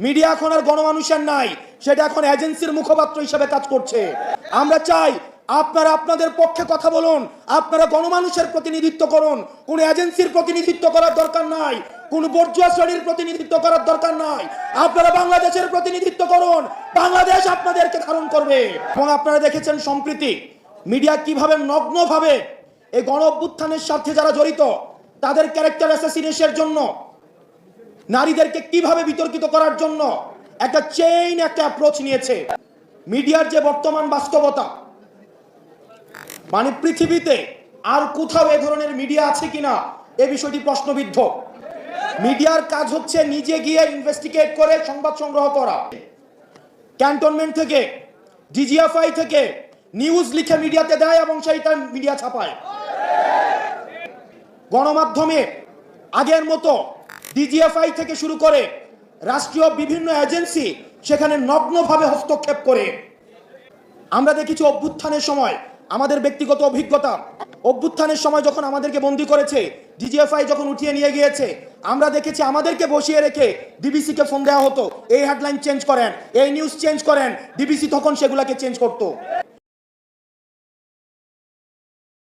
Media এখন আর গণমানুষের নাই, সেটা এখন এজেন্সির মুখপাত্র হিসেবে কাজ করছে। আমরা চাই আপনারা আপনাদের পক্ষে কথা বলুন, আপনারা গণমানুষের প্রতিনিধিত্ব করুন। কোন এজেন্সির প্রতিনিধিত্ব করার দরকার নাই, কোন বর্জুয়া শ্রেণির প্রতিনিধিত্ব করার দরকার নাই। আপনারা বাংলাদেশের প্রতিনিধিত্ব করুন, বাংলাদেশ আপনাদেরকে ধারণ করবে। এবং আপনারা দেখেছেন সম্প্রীতি, মিডিয়া কীভাবে নগ্নভাবে এই গণ অভ্যুত্থানের সাথে যারা জড়িত, তাদের ক্যারেক্টার অ্যাসাসিনেশনের জন্য নারীদেরকে কীভাবে বিতর্কিত করার জন্য একটা চেইন একটা অ্যাপ্রোচ নিয়েছে। মিডিয়ার যে বর্তমান বাস্তবতা মানে পৃথিবীতে আর কোথাও এ ধরনের মিডিয়া আছে কিনা, এ বিষয়টি প্রশ্নবিদ্ধ। মিডিয়ার কাজ হচ্ছে নিজে গিয়ে ইনভেস্টিগেট করে সংবাদ সংগ্রহ করা। ক্যান্টনমেন্ট থেকে, ডিজিএফআই থেকে নিউজ লিখে মিডিয়াতে দেয় এবং সেইটা মিডিয়া ছাপায়। গণমাধ্যমে আগের মতো ডিজিএফআই থেকে শুরু করে রাষ্ট্রীয় বিভিন্ন এজেন্সি সেখানে নগ্নভাবে হস্তক্ষেপ করে। আমরা দেখেছি অভ্যুত্থানের সময় আমাদের ব্যক্তিগত অভিজ্ঞতা। অভ্যুত্থানের সময় যখন আমাদেরকে বন্দি করেছে, ডিজিএফআই যখন উঠিয়ে নিয়ে গিয়েছে, আমরা দেখেছি আমাদেরকে বসিয়ে রেখে ডিবিসিকে ফোন দেওয়া হতো, এই হেডলাইন চেঞ্জ করেন, এই নিউজ চেঞ্জ করেন। ডিবিসি তখন সেগুলোকে চেঞ্জ করতো।